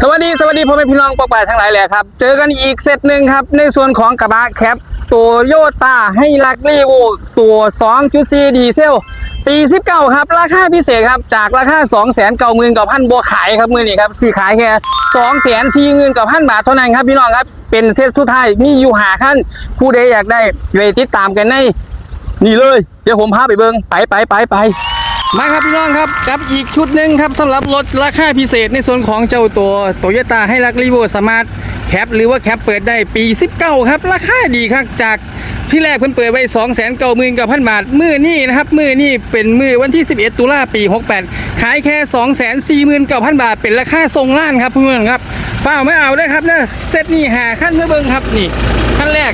สวัสดีสวัสดีพ่อแม่พี่น้องปอกปลายทั้งหลายแหละครับ เจอกันอีกเซตหนึ่งครับ ในส่วนของกระบะแคปตัวโยต้าให้ลักรีโวตัว2.4ดีเซล ปี 19 ครับ ราคาพิเศษครับ จากราคา 2 9 0 0 0 0กับพันบัวขายครับมือนี้ครับสี่ขายแค่2 4 0 0 0 0กับพันบาทเท่านั้นครับพี่น้องครับ เป็นเซตสุดท้ายมีอยู่หาขั้นผู้ใดอยากได้เลยติดตามกันในนี่เลย เดี๋ยวผมพาไปเบิงไปไปไปไป มาครับพี่น้องครับกับอีกชุดหนึ่งครับสำหรับรถราคาพิเศษในส่วนของเจ้าตัวโตโยต้าให้รักรีโวสมาร์ทแคปหรือว่าแคปเปิดได้ปี 19 ครับ ราคาดีครับจากที่แรกเพิ่นเปิดไว้ 2 9 0 0 0 0กับพันบาท มือนี่นะครับมือนี่เป็นมือวันที่ 11 ตุลาปี 68 ขายแค่ 2 4 9 0 0 0 0บาท เป็นราคาทรงล้านครับเพื่อนครับฝ้าไม่เอาได้ครับเนะเซตนี้หาขั้นเมื่อเบิ่งครับนี่ขั้นแรก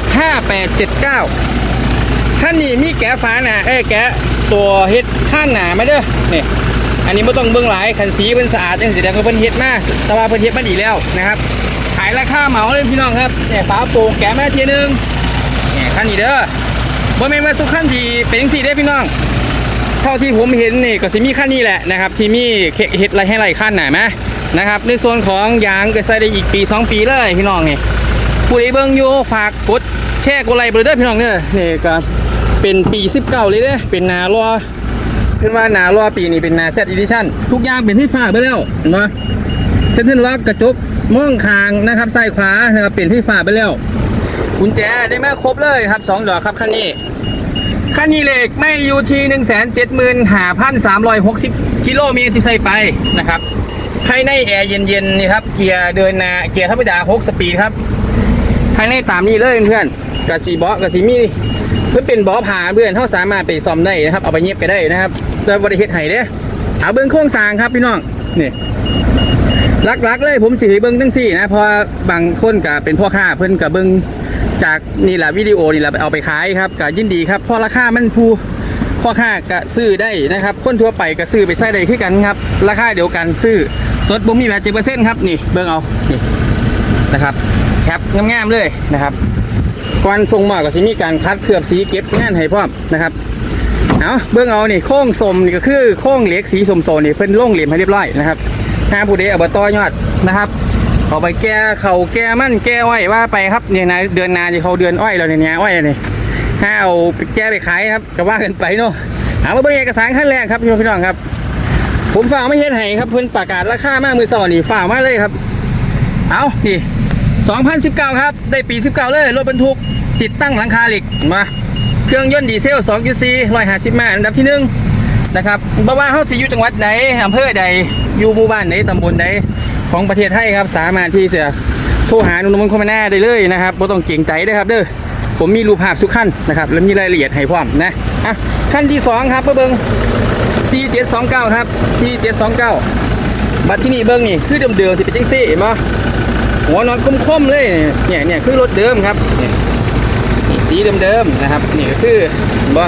5879ขั้นนี้มีแกะฝาหนาเอ้แกะ ตัวเฮ็ดข้านหนาไม่เด้อนี่อันนี้ไม่ต้องเบิ่งหลายขันสีเป็นสะอาดจังสีแดงก็เพิ่นเฮ็ดมาแต่ว่าเพิ่นเฮ็ดมาดีแล้วนะครับ ขายราคาเหมาเลยพี่น้องครับเนี่ยฝาโปร่งแกะมาทีนึงเนี่ยขั้นนี้เด้อบ่แม่นว่าสุกขั้นที่เป็นจังซี่เด้พี่น้อง เท่าที่ผมเห็นนี่ก็สิมีขั้นนี้แหละนะครับ ที่มีเฮ็ดไรให้ไรขั้นหนาไหมนะครับ ในส่วนของยางก็ใส่ได้อีกปี 2 ปีเลยพี่น้องนี่ผู้ใดเบิ่งอยู่ฝากกดแชร์กดไลค์ไปเลยเด้อพี่น้องเด้อนี่ก็ เป็นปี 19 เลยเด้เป็นนารอขึ้นว่านารอปีนี้เป็นนาเซตอีดิชั่นทุกอย่างเป็นที่ฝากไปแล้วเห็นไหมเส้นทึนล็อกกระจกม่องคางนะครับซ้ายขวานะครับเป็นที่ฝาไปแล้วกุญแจได้มาครบเลยครับสองดอกครับคันนี้คันนี้เหล็กไม่อยู่ที่1 7 5 3 6 0กิโลเมตรที่ใส่ไปนะครับภายในแอร์เย็นๆนี่ครับเกียร์เดินนาเกียร์ธรรมดา6สปีดครับภายในตามนี้เลยเพื่อนกะสีเบาะกะสีมี เพื่อเป็นบาะผ่าเพื่อนเขาสามารถไปซ่อมได้นะครับ เอาไปเย็บก็ได้นะครับโดยบริเฮ็ดไห้เด้เอาเบิ้องโครงสร้างครับพี่น้องนี่ลักๆเลยผมสิเบิ้งทั้งสี่นะเพราะบางคนก็เป็นพ่อค้าเพิ่อนกับเบิ้งจากนี่แหละวิดีโอนี่แหละเอาไปขายครับก็ยินดีครับเพราะราคามันผู้พ่อค้าก็ซื้อได้นะครับคนทั่วไปก็ซื้อไปใส่ได้คือกันครับ ราคาเดียวกันซื้อสดบ่มีแบบเจ็ดเปอร์เซ็นต์ครับนี่เบิ้งเอานี่นะครับแคปงามๆเลยนะครับ ก่อนส่งมาก็สิมีการคัดเคลือบสีเก็บงานให้พร้อมนะครับเอาเบื้องเอานี่โค้งสมนี่ก็คือโค้งเหล็กสีสมโซนี่เพิ่นล่งเหลี่ยมให้เรียบร้อยนะครับห้าผู้ใดเอาไปต่อยอดนะครับเอาไปแก้เขาแก้มั่นแก้อ้อยว่าไปครับเนี่ยนะเดือนนาจะเขาเดือนอ้อยแล้วเนี่ยเนี่ยอ้อยนี่ห้าเอาไปแก้ไปขายครับก็ว่ากันไปเนาะเอามาเบิ่งเอกสารขั้นแรกครับพี่น้องพี่น้องครับ ผมฝากไม่เฮ็ดให้ครับเพิ่นประกาศราคามากมือสอนี่ฝากมาเลยครับ เอานี่ 2019 ครับ ได้ปี 19 เลย รถบรรทุก ติดตั้งหลังคาเหล็กมา เครื่องยนต์ดีเซล 2.4 150ม้าอันดับที่ 1 นะครับบ่ว่าเฮาสิอยู่จังหวัดไหนอำเภอใด อยู่หมู่บ้านไหนตำบลใดของประเทศไทยครับ สามารถที่จะโทรหาหนุ่มนคอมน่ได้เลยนะครับบ่ต้องเกรงใจเด้อครับเด้อ ผมมีรูปภาพสุกขั้นนะครับ แล้วมีรายละเอียดให้พร้อมนะ อะ ขั้นที่ 2 ครับเบิ่ง4729 ครับ 4729 บัตรที่นี่เบิ่งนี่ คือเดิมๆที่เป็นจังซี่เห็นบ่ หัวนอนคมๆเลยเนี่ยเนี่ยคือรถเดิมครับนี่ยนี่สีเดิมๆนะครับนี่ก็คือบ่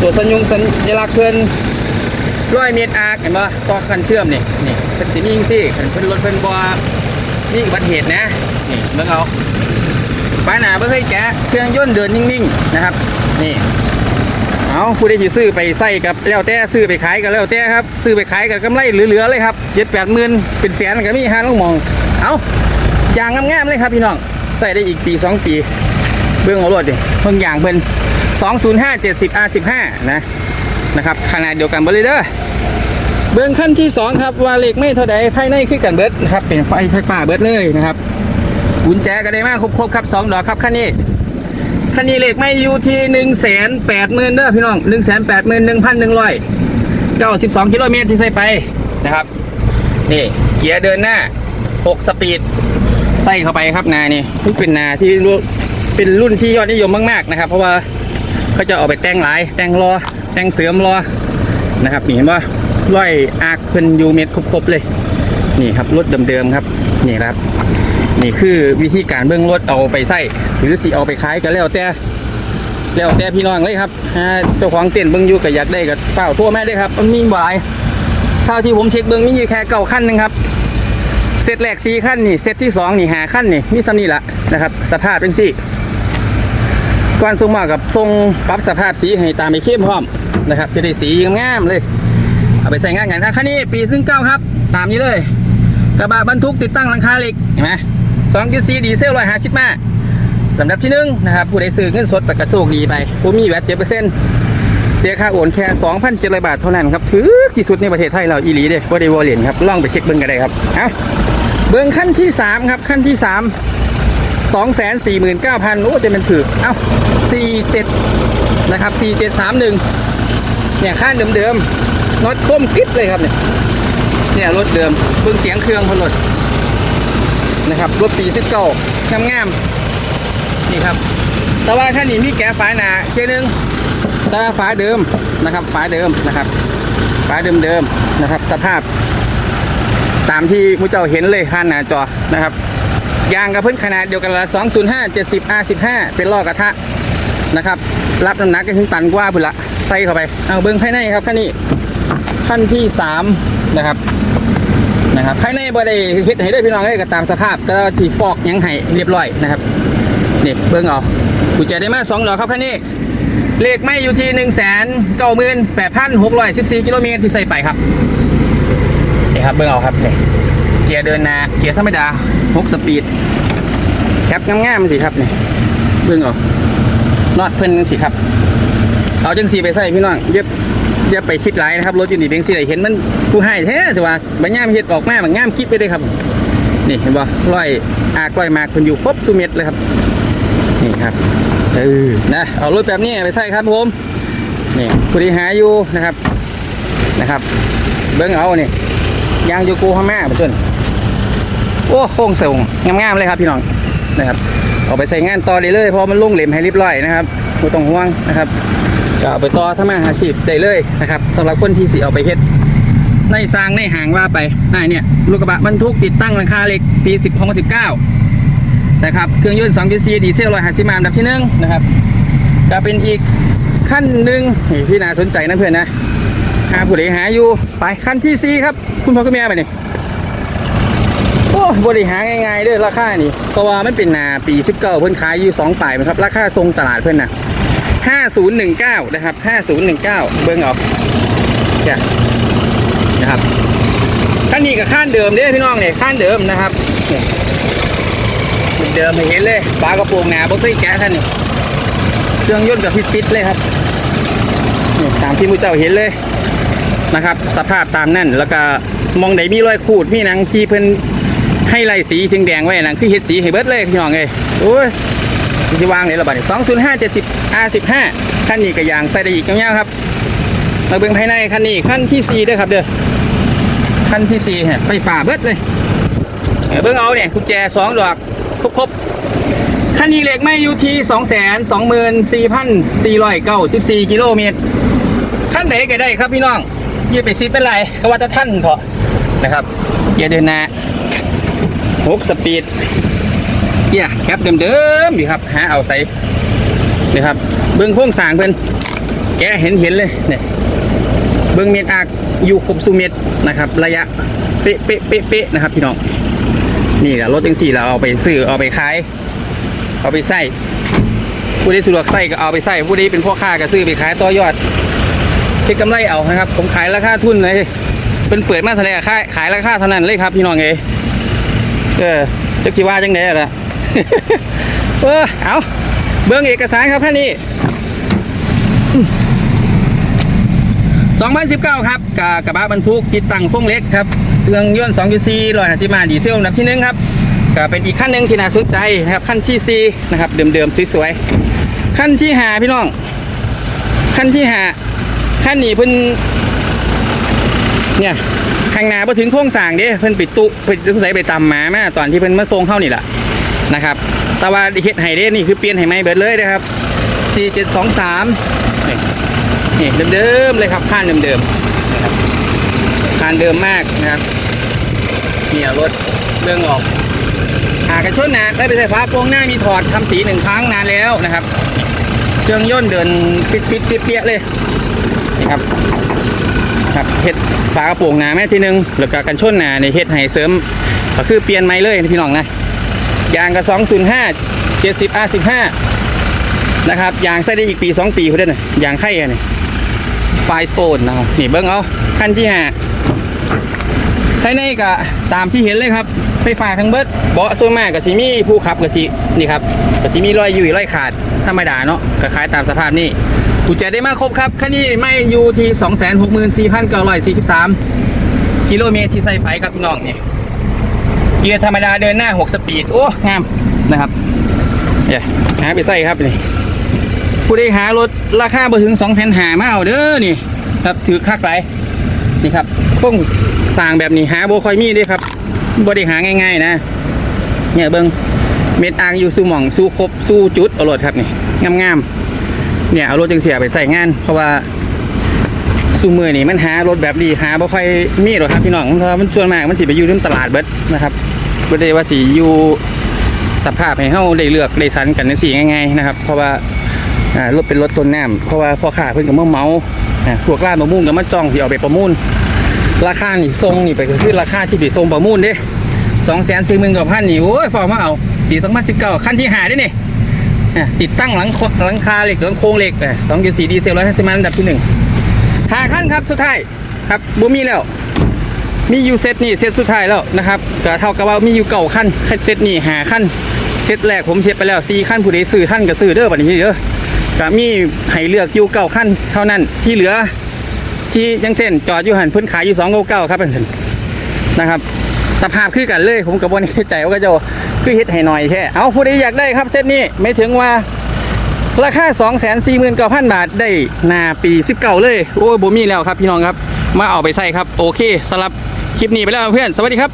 ตัวสัญญงสัญลักษณ์เพิ่อนร้อยเมตรอาร์เห็นบ่ต่อคันเชื่อมนี่นี่เป็นสีนี้งซี่เพิ่นรถเพิ่นบ่นี่อุบัติเหตุนะนี่เบิ่งเอาป้ายหน้าบ่เคยแกเครื่องยนต์เดินนิ่งๆนะครับนี่เอาผู้ใดที่ซื้อไปใส่กับแล้วแต่ซื้อไปขายกันแล้วแต่ครับ ซื้อไปขายกันกำไรเหลือๆเลยครับเจ็ดแปดหมื่นเป็นแสนก็มีห้าลูกมองเอา ยางงามๆเลยครับพี่น้อง ใส่ได้อีกปี 2 ปี เบื้องเอารถดิเพิ่งยางเป็น205 70 R15 นะนะครับขนาดเดียวกันเบอร์เลยเด้อเบื้องขั้นที่ 2 ครับว่าเหล็กไม่เท่าใดภายในคือกันเบิดนะครับเป็นไฟไฟฟ้าเบิดเลยนะครับกุญแจก็ได้มากครบๆครับ 2 ดอกครับคันนี้คันนี้เหล็กไม่อยู่ที่หนึ่งแสนแปดหมื่นเด้อพี่น้องหนึ่งแสนแปดหมื่นหนึ่งพันหนึ่งร้อยเก้าสิบสองกิโลเมตรที่ใส่ไปนะครับ นี่ เกียร์เดินหน้าหกสปีด ใส่เข้าไปครับนานี่นี่เป็นนาที่เป็นรุ่นที่ยอดนิยมมากๆนะครับ เพราะว่าเขาจะเอาไปแต่งหลาย แต่งรอแต่งเสริมรอนะครับนี่เห็นว่าร้อยอาร์คเพิ่นยูเมตรครบๆเลย นี่ครับรถเดิมๆครับนี่ครับ นี่คือวิธีการเบื้องรถเอาไปใส่หรือสิเอาไปขายก็แล้วแต่แล้วแต่พี่น้องเลยครับเจ้าของเต้นเบื้องยูก็อยากได้ก็เฝ้าทั่วแม่ได้ครับมันมีบ่ายเท่าที่ผมเช็คเบื้องมีอยู่แค่เก้าขั้นนึงครับ เซตแรกสี่ขั้นนี่เซตที่สองนี่หาขั้นนี่นี่ซ้ำนี่ละนะครับ สภาพเป็นสี่ก่อนส่งมากับทรงปรับสภาพสีให้ตามไปเข้มพร้อมนะครับจะได้สีงามเลย เอาไปใส่งานกันครับคันนี้ปีซึ่งเก้าครับ ตามนี้เลย กระบะบรรทุกติดตั้งหลังคาเหล็กเห็นไหมสองจุดสี่ดีเซลร้อยห้าสิบมาลำดับที่หนึ่งนะครับผู้ใดซื้อเงินสดไปกระโชคดีไปผู้มีแวตเจ็ดเปอร์เซ็นต์เสียค่าโอนแค่สองพันเจ็ดร้อยบาทเท่านั้นครับ ถือที่สุดในประเทศไทยเราอีหลีเด้บ่ได้วอลเลนครับ ลองไปเช็คเบิ้งกันได้ครับ เอา เบิ้งขั้นที่สามครับขั้นที่สามสองแสนสี่หมื่นเก้าพันโอ้จะเป็นถือเอ้าสี่เจ็ดนะครับสี่เจ็ดสามหนึ่งเนี่ยค่าเดิมๆน็อตคมกริบเลยครับเนี่ยเนี่ยรถเดิมเบิ่งเสียงเครื่องพนรถนะครับรถปีซิเก้างามงามๆนี่ครับแต่ว่าท่านนี้มีแกะฝาหนาเทีนึงแต่ว่าฝาเดิมนะครับฝาเดิมนะครับฝาเดิมเดิมๆนะครับ สภาพ ตามที่มูเจ้าเห็นเลยผ่านหน้าจอนะครับยางกับเพิ่นขนาดเดียวกันละ205 70 R15 เป็นล้อกระทะนะครับรับน้ำหนักก็ถึงตันกว่าพุ่นละใส่เข้าไปเอาเบิ้งภายในครับขั้นนี้ขั้นที่สามนะครับนะครับภายในบ่ได้เฮ็ดให้ได้พี่น้องเลยก็ตามสภาพแต่ที่ฟอกยังให้เรียบร้อยนะครับนี่เบิ้งเอากุญแจได้มาสองดอกครับคันนี้เลขไม่อยู่ที่หนึ่งแสนเก้าหมื่นแปดพันหกร้อยสิบสี่กิโลเมตรที่ใส่ไปครับ ครับเบิ้งเอาครับเนี่ยเกียร์เดินนาเกียร์ธรรมดาหกสปีดแคปง่ามๆสิครับเนี่ยเบิ้งเอานอดเพิ่นสิครับ เอาจังสีไปใส่พี่น้องเย็บอย่าไปคิดหลายนะครับรถอยูนี่เบงสีไหนเห็นมันผู้ให้แท้แต่ว่าบางย่ามเฮ็ดออกมาบางย่ามกิ๊บไปเลยครับ นี่เห็นบ่ร้อยอากร้อยมากคนอยู่ครบสุเม็ดเลยครับ นี่ครับเออนะเอารถแบบนี้ไปใส่ครับผมนี่ผู้ที่หาอยู่นะครับนะครับ เบิ้งเอานี่ย ยางยูโกฮาม่าเป็นต้นโอ้โค้งส่งงามๆเลยครับพี่น้องนะครับเอาไปใส่งานต่อได้เลยเพราะมันลุ่งเหลมให้เรียบร้อยนะครับไม่ต้องห่วงนะครับก็เอาไปต่อทำมาหาชีพได้เลยนะครับสำหรับคนที่สิเอาไปเฮ็ดในสร้างในหางว่าไปนายเนี่ยลูกกระบะบรรทุกติดตั้งหลังคาเหล็กปี10 2019นะครับเครื่องยนต์2 c ดีเซล150มาอันดับที่หนึ่งนะครับจะเป็นอีกขั้นหนึ่งที่น่าสนใจนะเพื่อนนะาผู้ใดหาอยู่ไปขั้นที่4ครับ คุณพ่อคุณแม่ไปนี่โอ้บริหารง่ายๆเด้อราคานี่เพราะว่ามันเป็นนาปี19เพิ่นขายอยู่2ป่ายนะครับ ราคาทรงตลาดเพิ่นนะ5019นะครับ5019เบิ่งเอาเนี่ยนะครับขั้นนี้กับขั้นเดิมเด้พี่น้องเนี่ยขั้นเดิมนะครับเดิมเห็นเลยฝากระโปรงหนาบ่เคยแกะท่านนี่เครื่องยนต์กับฟิตๆเลยครับตามที่มูเจ้าเห็นเลย นะครับ สภาพตามนั่น แล้วก็มองไหนมีรอยขูดมีหนังที่เพิ่นให้ไล่สีสีแดงไว้หนังคือเฮ็ดสีให้เบิดเลยพี่น้องเอ้ยโอ้ยสิวางเลยละบาดนี้205 70 R15 คันนี้ก็ยางใส่ได้อีกยาวๆครับมาเบิ่งภายในคันนี้คันที่4เด้อครับเด้อคันที่4เนี่ยไฟฟ้าเบิดเลยเบิ่งเอาเนี่ยกุญแจสองดอกครบครบคันนี้เหล็กไม่อยู่ที่สองแสนสองหมื่นสี่พันสี่ร้อยเก้าสิบสี่กิโลเมตรขั้นไหนก็ได้ครับพี่น้อง ยืดไปซิเป็นไรเขาว่าจะท่านเถอะนะครับเกียร์เดินหน้าหกสปีดเกียร์แคปเดิมๆอยู่ครับหาเอาใส่นี่ครับเบื้องโค้งสางเพิ่นแกเห็นเห็นเลยเนี่ยเบื้องเม็ดอากอยู่ครบสูเม็ดนะครับ ระยะเป๊ะเป๊ะเป๊ะเป๊ะนะครับ พี่น้องนี่แหละรถจังสี่เราเอาไปซื้อเอาไปขาย เอาไปใส่ผู้ใดสะดวกใส่ก็เอาไปใส่ผู้ใดเป็นพ่อค้าก็ซื้อไปขายต่อยอด เก็กำไรเอานะครับ ผมขายราคาทุนเลยเป็นเปิดมาเท่าไหร่ขายขายราคาเท่านั้นเลยครับ พี่น้องเอยเออจักสิว่าจังไดล่ะเออเอาเบื้องเอกสารครับแค่นี้2019 ครับกับกระบะบรรทุกติดตั้งพ่วงเล็กครับเครื่องยนต์2 c c 150มาดีเซลนับที่หนึ่งครับก็เป็นอีกขั้นหนึ่งที่น่าสนใจนะครับขั้นที่ 4 นะครับ เดิมๆสวยๆขั้นที่5พี่น้องขั้นที่5 ขั้นนี้เพิ่นเนี่ยข้างหน้าพอถึงโค้งสร้างเด้เพิ่นปิดตุเพิ่นสงสัยไปตำหมามาตอนที่เพิ่นมาส่งเข้านี่แหละนะครับแต่ว่าเฮ็ดให้เด้นี่คือเปลี่ยนให้ไม่เบิดเลยนะครับ4723นี่นี่เดิมๆเลยครับข้านเดิมๆนะครับข้านเดิมมากนะครับเนี่ยรถเรื่องออกหากระชนนะได้ไปไฟฟ้าโปรงหน้ามีถอดทำสีหนึ่งครั้งนานแล้วนะครับเครื่องย่นเดินปิดปิดๆเปียๆเลย ครับครับเฮ็ดฝากระโปรงหนาแม่ทีนึงแล้วก็กันชนหนาในเฮ็ดให้เสริม ก็คือเปลี่ยนไม้เลยพี่น้องนะยางก็205 70 R15 นะครับยางใส่ได้อีกปี2ปีเขาได้น่ะยางไข่อะนี่ไฟสโตนนะครับนี่เบิ้งเอาขั้นที่ห้าภายในก็ตามที่เห็นเลยครับไฟฟ้าทั้งเบิดเบาะส่วนมากก็สิมีผู้ขับก็สินี่ครับก็สิมีรอยยุ่ยรอยขาดธรรมดาเนาะก็ขายตามสภาพนี้ กุญแจได้มาครบครับคันนี้ไม่อยู่ที่264,943กิโลเมตรที่ใส่ไปครับพี่น้องนี่เกียร์ธรรมดาเดินหน้า6สปีด โอ้งามนะครับเดี๋ยวหาไปใส่ครับนี่ผู้ใดหารถราคาบ่ถึง2 0 0 0 0หามาเอาเด้อนี่ครับถือคักไหลนี่ครับพวกสร้างแบบนี้หาโบคอยมีเด้ครับบ่ได้หาง่าย ๆ นะ เนี่ยเบิ่งเม็ดอ่างอยู่สู่หม่องสู่ครบสู่จุดอารถครับนี่งามๆ เนี่ยเอารถจังเสียไปใส่งาน เพราะว่าสู่มือนี่มันหารถแบบดีหาบ่ค่อยมีหรอกครับพี่น้องเพราะมันส่วนมากมันสิไปอยู่ริมตลาดเบิดนะครับบ่ได้ว่าสิอยู่สภาพให้เฮาได้เลือกได้สันกันจังซี่ง่ายๆนะครับ เพราะว่ารถเป็นรถต้นน้ำเพราะว่าพ่อค้าเพิ่นก็มาเมาอ่าพวกร้านประมูลก็มาจ้องที่เอาไปประมูล ราคานี่ทรงนี่ไปคือราคาที่ไปทรงประมูลเด้สองแสนสี่หมื่นกว่าพันนี่โอ้ยฟอร์มาเอาปีสองพันสิบเก้าขั้นที่หาได้นี่ ติดตั้งหลังคหลังคาเหล็กหลังโครงเหล็กสองจุดสี่ดีเซลร้อยห้าสิบมันอันดับที่หนึ่งหาขั้นครับสุดท้ายครับบ่มีแล้ว มีอยู่เซตนี่เซตสุดท้ายแล้วนะครับก็เท่ากับว่ามีอยู่เก่าขั้นเซตนี่หาขั้นเซตแรกผมเทียบไปแล้วสี่ขั้นผู้ใดซื้อท่านก็ซื้อเด้อบัดนี้เด้อก็มีให้เลือกอยู่เก่าขั้นเท่านั้นที่เหลือที่ยังเช่นจอดอยู่หันพื้นขายอยู่สองเก้าครับเพื่อนนะครับ สภาพคือกันเลย ผมกับวันนี้ใจว่าก็จะคือเฮ็ดให้หน่อยแค่เอาผู้ใดอยากได้ครับเซตนี้ไม่ถึงว่าราคา 2 4 9 0 0 0 บาทได้หนาปี 19 เลย โอ้ยบ่มีแล้วครับพี่น้องครับ มาเอาไปใส่ครับ โอเคสำหรับคลิปนี้ไปแล้วเพื่อน สวัสดีครับ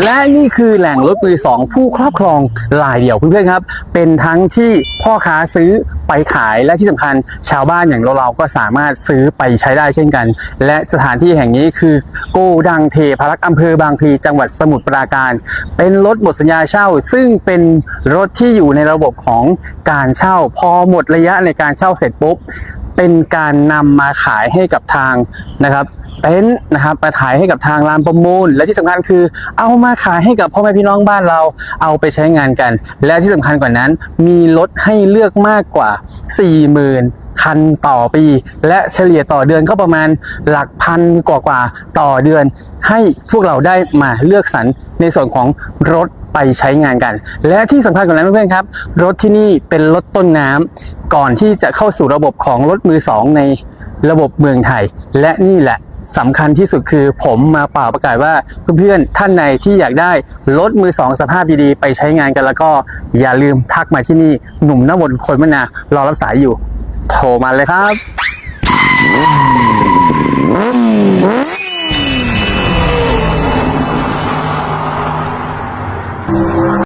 และนี่คือแหล่งรถมือสองผู้ครอบครองรายเดียวเพื่อนๆครับ เป็นทั้งที่พ่อค้าซื้อไปขายและที่สำคัญชาวบ้านอย่างเราๆก็สามารถซื้อไปใช้ได้เช่นกัน และสถานที่แห่งนี้คือโกดังเทพารักษ์อำเภอบางพลีจังหวัดสมุทรปราการ เป็นรถหมดสัญญาเช่า ซึ่งเป็นรถที่อยู่ในระบบของการเช่า พอหมดระยะในการเช่าเสร็จปุ๊บเป็นการนำมาขายให้กับทางนะครับ เต็นท์นะครับมาขายให้กับทางร้านประมูล และที่สำคัญคือเอามาขายให้กับพ่อแม่พี่น้องบ้านเราเอาไปใช้งานกัน และที่สำคัญกว่านั้น มีรถให้เลือกมากกว่า 40,000คันต่อปี และเฉลี่ยต่อเดือนก็ประมาณหลักพันกว่ากว่าต่อเดือน ให้พวกเราได้มาเลือกสรรในส่วนของรถไปใช้งานกัน และที่สำคัญกว่านั้นเพื่อนๆครับ รถที่นี่เป็นรถต้นน้ำก่อนที่จะเข้าสู่ระบบของรถมือสองในระบบเมืองไทย และนี่แหละ สำคัญที่สุดคือผมมาเป่าประกาศว่าเพื่อนๆท่านไหนที่อยากได้รถมือสองสภาพดีๆ ไปใช้งานกันแล้วก็อย่าลืมทักมาที่นี่หนุ่มน้ำมนคนมนารอรับสายอยู่ โทรมาเลยครับ